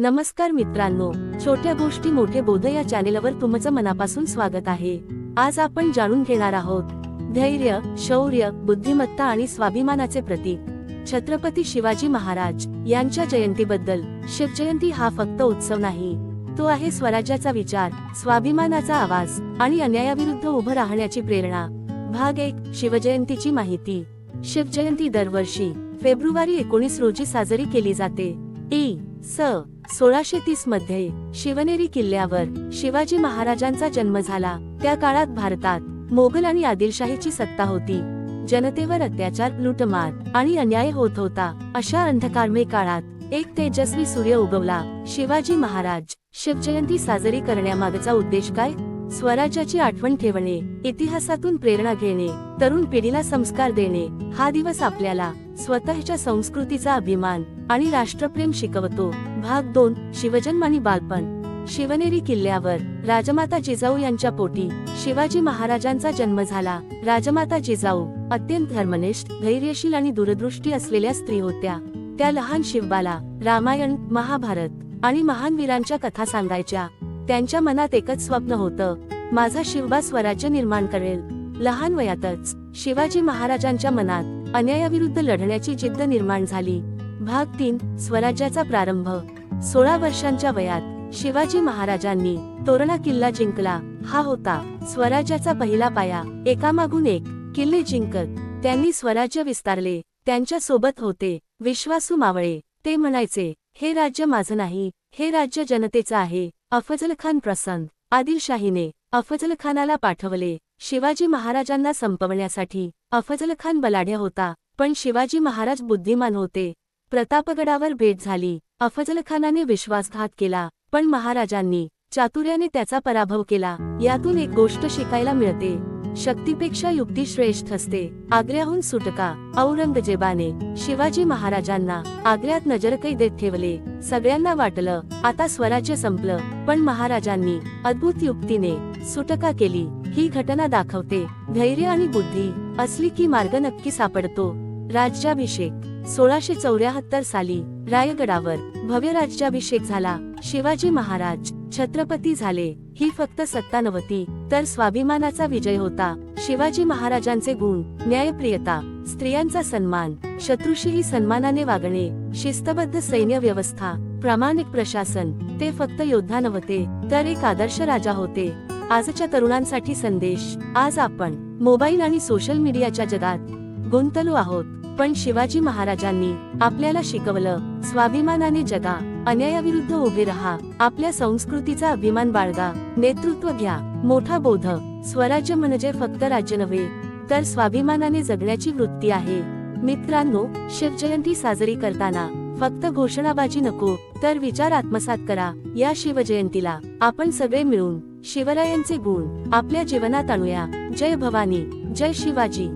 नमस्कार मित्रांनो छोट्या गोष्टी मोठे बोध या चॅनेलवर तुमचं मनापासून स्वागत आहे. आज आपण जाणून घेणार आहोत धैर्य शौर्य बुद्धिमत्ता आणि स्वाभिमानाचे प्रतीक. छत्रपती शिवाजी महाराज यांच्या जयंतीबद्दल शिवजयंती हा फक्त उत्सव नाही तो आहे स्वराज्याचा विचार स्वाभिमानाचा आवाज आणि अन्यायाविरुद्ध उभं राहण्याची प्रेरणा. भाग एक शिवजयंतीची माहिती. शिवजयंती दरवर्षी फेब्रुवारी एकोणीस रोजी साजरी केली जाते. इ स सोळाशे तीसमध्ये शिवनेरी किल्ल्यावर शिवाजी महाराजांचा जन्म झाला. त्या काळात भारतात मोगल आणि आदिलशाहीची सत्ता होती. जनतेवर अत्याचार लुटमार आणि अन्याय होत होता. अशा अंधकारमय काळात एक तेजस्वी सूर्य उगवला. शिवाजी महाराज शिवजयंती साजरी करण्यामागचा उद्देश काय? स्वराज्याची आठवण ठेवणे इतिहासातून प्रेरणा घेणे तरुण पिढीला संस्कार देणे हा दिवस आपल्याला स्वतःच्या संस्कृतीचा अभिमान आणि राष्ट्रप्रेम शिकवतो. भाग दोन शिवजन्म आणि बालपण. शिवनेरी किल्ल्यावर राजमाता जिजाऊ यांच्या पोटी शिवाजी महाराजांचा जन्म झाला. राजमाता जिजाऊ अत्यंत धर्मनिष्ठ धैर्यशील आणि दूरदृष्टी असलेल्या स्त्री होत्या. त्या लहान शिवबाला रामायण महाभारत आणि महान वीरांच्या कथा सांगायच्या. त्यांच्या मनात एकच स्वप्न होतं माझा शिवबा स्वराज्य निर्माण करेल. लहान वयातच शिवाजी महाराजांच्या मनात अन्यायाविरुद्ध लढण्याची जिद्द निर्माण झाली. भाग तीन स्वराज्याचा प्रारंभ. सोळा वर्षांच्या वयात शिवाजी महाराजांनी तोरणा किल्ला जिंकला. हा होता स्वराज्याचा पहिला पाया. एकामागून एक किल्ले जिंकत त्यांनी स्वराज्य विस्तारले. त्यांच्यासोबत होते विश्वासू मावळे. ते म्हणायचे हे राज्य माझं नाही हे राज्य जनतेचं आहे. अफजल खान प्रसन्न आदिलशाहीने अफजल खानाला पाठवले. शिवाजी महाराजांना संपवण्यासाठी अफजलखान बलाढ्या बलाढ्य होता पण शिवाजी महाराज बुद्धिमान होते. प्रतापगडावर भेट झाली. अफजलखानाने विश्वासघात केला पण महाराजांनी चातुर्याने त्याचा पराभव केला. यातून एक गोष्ट शिकायला मिळते. शक्तीपेक्षा युक्ती श्रेष्ठ असते. आग्र्याहून सुटका औरंगजेबाने शिवाजी महाराजांना आग्र्यात नजरकैदेत ठेवले. सगळ्यांना वाटलं आता स्वराज्य संपलं पण महाराजांनी अद्भुत युक्तीने सुटका केली. ही घटना दाखवते. धैर्य आणि बुद्धी असली की मार्ग नक्की सापडतो. राज्याभिषेक सोळाशे चौऱ्याहत्तर साली रायगडावर भव्य राज्याभिषेक झाला. शिवाजी महाराज छत्रपती झाले. ही फक्त सत्ता नव्हती तर स्वाभिमानाचा विजय होता. शिवाजी महाराजांचे गुण न्यायप्रियता स्त्रियांचा सन्मान शत्रूशीही सन्मानाने वागणे शिस्तबद्ध सैन्य व्यवस्था प्रामाणिक प्रशासन ते फक्त योद्धा नव्हते तर एक आदर्श राजा होते. आजच्या तरुणांसाठी संदेश. आज आपण मोबाईल आणि सोशल मीडियाच्या जगात गुंतलो आहोत. पण शिवाजी महाराजांनी आपल्याला शिकवलं स्वाभिमानाने जगा अन्यायाविरुद्ध उभे रहा आपल्या संस्कृतीचा अभिमान बाळगा नेतृत्व घ्या मोठा बोध स्वराज्य म्हणजे फक्त राज्य नव्हे तर स्वाभिमानाने जगण्याची वृत्ती आहे. मित्रांनो शिवजयंती साजरी करताना फक्त घोषणाबाजी नको तर विचार आत्मसात करा. या शिवजयंतीला आपण सगळे मिळून शिवरायांचे गुण आपल्या जीवनात आणूया. जय भवानी. जय शिवाजी.